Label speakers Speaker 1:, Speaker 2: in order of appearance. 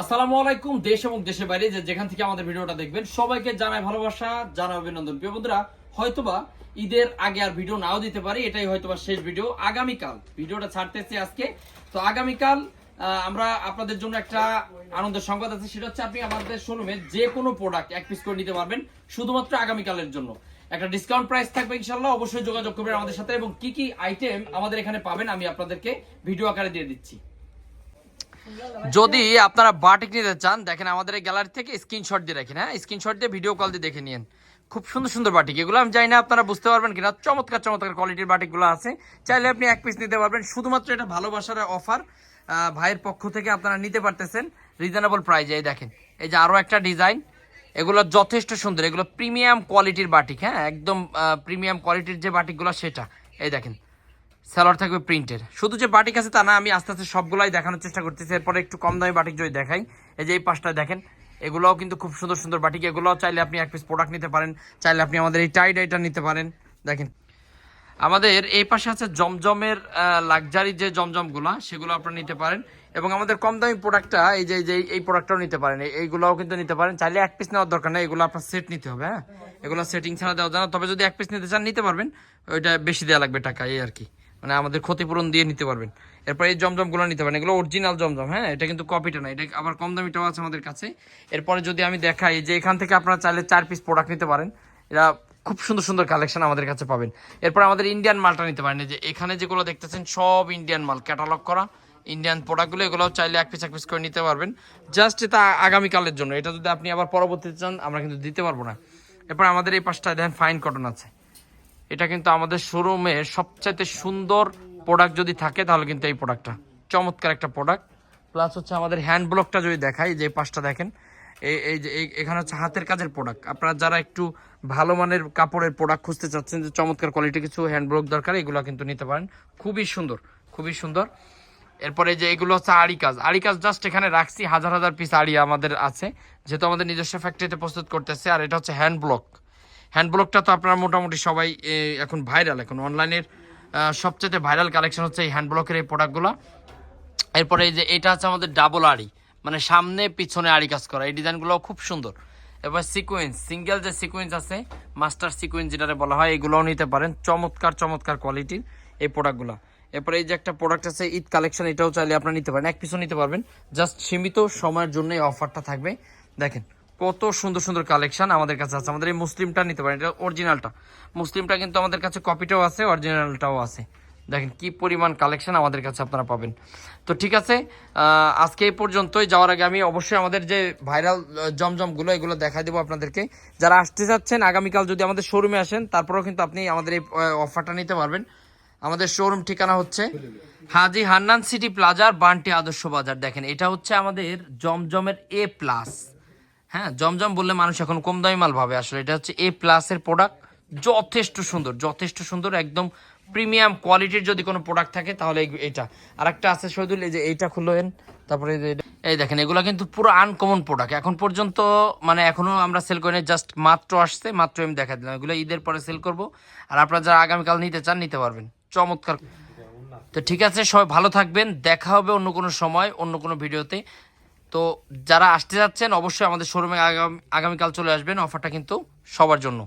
Speaker 1: আসসালামু আলাইকুম, দেশ এবং দেশের বাইরে যে যেখান থেকে আমাদের ভিডিওটা দেখবেন, সবাইকে জানাই ভালোবাসা, জানাই অভিনন্দন। প্রিয় বন্ধুরা, হয়তোবা ঈদের আগে আর ভিডিও নাও দিতে পারি, এটাই হয়তোবা শেষ ভিডিও। আগামীকাল, ভিডিওটা ছাড়তেছি আজকে। তো আগামীকাল আমরা আপনাদের জন্য একটা আনন্দের সংবাদ আছে, সেটা হচ্ছে আপনি আমাদের শোরুমে যে কোনো প্রোডাক্ট এক পিস করে নিতে পারবেন, শুধুমাত্র আগামীকালের জন্য। একটা ডিসকাউন্ট প্রাইস থাকবে ইনশাল্লাহ অবশ্যই যোগাযোগ করবেন আমাদের সাথে, এবং কি কি আইটেম আমাদের এখানে পাবেন, আমি আপনাদেরকে ভিডিও আকারে দিয়ে দিচ্ছি। যদি আপনারা বাটিক নিতে চান, দেখেন আমাদের এই গ্যালারি থেকে স্ক্রিনশট দিয়ে রাখেন হ্যাঁ? স্ক্রিনশট দিয়ে ভিডিও কল দিয়ে দেখে নিন খুব সুন্দর সুন্দর বাটিক। এগুলো আমি জানি না, আপনারা বুঝতে পারবেন কিনা। চমৎকার চমৎকার কোয়ালিটির বাটিকগুলো আছে। চাইলে আপনি এক পিস নিতে পারবেন। শুধুমাত্র এটা ভালোবাসার অফার ভাইয়ের পক্ষ থেকে আপনারা নিতে পারতেছেন রিজনেবল প্রাইজে এই দেখেন, এই যে আরও একটা ডিজাইন এগুলো যথেষ্ট সুন্দর। এগুলো প্রিমিয়াম কোয়ালিটির বাটিক হ্যাঁ? একদম প্রিমিয়াম কোয়ালিটির যে বাটিকগুলো, সেটা। এই দেখেন স্যালোয়ার থাকবে প্রিন্টের। শুধু যে বাটিক আছে তা না, আমি আস্তে আস্তে সবগুলাই দেখানোর চেষ্টা করতেছি। এরপরে একটু কম দামি বাটিক যদি দেখাই, এই যে এই পাঁচটা দেখেন, এগুলোও কিন্তু খুব সুন্দর সুন্দর বাটিক। এগুলোও চাইলে আপনি এক পিস প্রোডাক্ট নিতে পারেন, চাইলে আপনি আমাদের এই টাইড আইটা নিতে পারেন। দেখেন, আমাদের এই পাশে আছে জমজমের লাক্সারি যে জমজমগুলো, সেগুলো আপনারা নিতে পারেন। এবং আমাদের কম দামি প্রোডাক্টটা এই যে যে, এই প্রোডাক্টটাও নিতে পারেন। এইগুলোও কিন্তু নিতে পারেন। চাইলে এক পিস নেওয়ার দরকার নেই, এগুলো আপনার সেট নিতে হবে হ্যাঁ? এগুলো সেটিং ছাড়া দেওয়া যায় না। তবে যদি এক পিস নিতে চান, নিতে পারবেন। ওইটা বেশি দেওয়া লাগবে টাকা, এই আর কি। মানে আমাদের ক্ষতিপূরণ দিয়ে নিতে পারবেন। এরপর এই জমজমগুলো নিতে পারেন। এগুলো অরিজিনাল জমজম হ্যাঁ? এটা কিন্তু কপিটা না। এটা আবার কম দামিটাও আছে আমাদের কাছে। এরপরে যদি আমি দেখাই যে এখান থেকে আপনারা চাইলে চার পিস প্রোডাক্ট নিতে পারেন। এরা খুব সুন্দর সুন্দর কালেকশন আমাদের কাছে পাবেন। এরপর আমাদের ইন্ডিয়ান মালটা নিতে পারেন। যে এখানে যেগুলো দেখতেছেন, সব ইন্ডিয়ান মাল ক্যাটালগ করা ইন্ডিয়ান প্রোডাক্টগুলো এগুলো চাইলে এক পিস এক পিস করে নিতে পারবেন। জাস্ট এটা আগামীকালের জন্য। এটা যদি আপনি আবার পরবর্তীতে চান, আমরা কিন্তু দিতে পারব না। এরপর আমাদের এই পাশটায় দেখেন ফাইন কটন আছে। এটা কিন্তু আমাদের শোরুমে সবচাইতে সুন্দর প্রোডাক্ট যদি থাকে, তাহলে কিন্তু এই প্রোডাক্টটা চমৎকার একটা প্রোডাক্ট প্লাস হচ্ছে আমাদের হ্যান্ড ব্লকটা যদি দেখাই, যে পাশটা দেখেন, এই এই যে এখানে হচ্ছে হাতের কাজের প্রোডাক্ট আপনারা যারা একটু ভালো মানের কাপড়ের প্রোডাক্ট খুঁজতে চাচ্ছেন, যে চমৎকার কোয়ালিটি কিছু হ্যান্ড ব্লক দরকার, এগুলো কিন্তু নিতে পারেন। খুবই সুন্দর খুবই সুন্দর। এরপরে যে এগুলো হচ্ছে আড়ি কাজ। আড়ি কাজ জাস্ট এখানে রাখছি, হাজার হাজার পিস আড়ি আমাদের আছে। যেহেতু আমাদের নিজস্ব ফ্যাক্টরিতে প্রস্তুত করতেছে, আর এটা হচ্ছে হ্যান্ড ব্লক হ্যান্ড ব্লকটা তো আপনারা মোটামুটি সবাই এখন ভাইরাল এখন অনলাইনের সবচেয়ে ভাইরাল কালেকশন হচ্ছে এই হ্যান্ড ব্লকের এই প্রোডাক্টগুলো এরপরে এই যে এটা হচ্ছে আমাদের ডাবল আড়ি মানে সামনে পিছনে আড়ি কাজ করা। এই ডিজাইনগুলো খুব সুন্দর। এবার সিকোয়েন্স সিঙ্গেল যে সিকোয়েন্স আছে মাস্টার সিকোয়েন্স যেটারে বলা হয়, এগুলোও নিতে পারেন। চমৎকার চমৎকার কোয়ালিটির এই প্রোডাক্টগুলো এরপরে এই যে একটা প্রোডাক্ট আছে, ঈদ কালেকশন এটাও চাইলে আপনারা নিতে পারেন। এক পিছু নিতে পারবেন। জাস্ট সীমিত সময়ের জন্য এই অফারটা থাকবে। দেখেন কত সুন্দর সুন্দর কালেকশন আমাদের কাছে আছে। আমাদের এই মুসলিমটা নিতে পারেন, এটা অরিজিনালটা মুসলিমটা কিন্তু আমাদের কাছে কপিটাও আছে অরিজিনালটাও আছে। দেখেন কি পরিমাণ কালেকশন আমাদের কাছে আপনারা পাবেন। তো ঠিক আছে আজকে এই পর্যন্তই। যাওয়ার আগে আমি অবশ্যই আমাদের যে ভাইরাল জমজমগুলো, এগুলো দেখা দেবো আপনাদেরকে। যারা আসতে চাচ্ছেন, আগামীকাল যদি আমাদের শোরুমে আসেন, তারপরেও কিন্তু আপনি আমাদের এই অফারটা নিতে পারবেন। আমাদের শোরুম ঠিকানা হচ্ছে হাজি হান্নান সিটি প্লাজার বান্টি আদর্শ বাজার। দেখেন, এটা হচ্ছে আমাদের জমজমের এ প্লাস হ্যাঁ জমজম বললে মানুষ এখন কম দামি মাল ভাবে। আসলে এটা হচ্ছে এ প্লাসের প্রোডাক্ট যথেষ্ট সুন্দর যথেষ্ট সুন্দর, একদম প্রিমিয়াম কোয়ালিটির যদি কোনো প্রোডাক্ট থাকে, তাহলে এটা। আর একটা আছে শহীদুল, এই যে এইটা খুললেন, তারপরে এই দেখেন, এগুলো কিন্তু পুরো আনকমন প্রোডাক্ট এখন পর্যন্ত মানে এখনও আমরা সেল করি জাস্ট মাত্র আসছে, মাত্র আমি দেখা দিলাম। এগুলো ঈদের পরে সেল করব। আর আপনারা যারা আগামীকাল নিতে চান, নিতে পারবেন। চমৎকার। তো ঠিক আছে, সবাই ভালো থাকবেন। দেখা হবে অন্য কোনো সময়, অন্য কোনো ভিডিওতে। তো যারা আসতে যাচ্ছেন, অবশ্যই আমাদের শোরুমে আগামী, আগামীকাল চলে আসবেন। অফারটা কিন্তু সবার জন্য।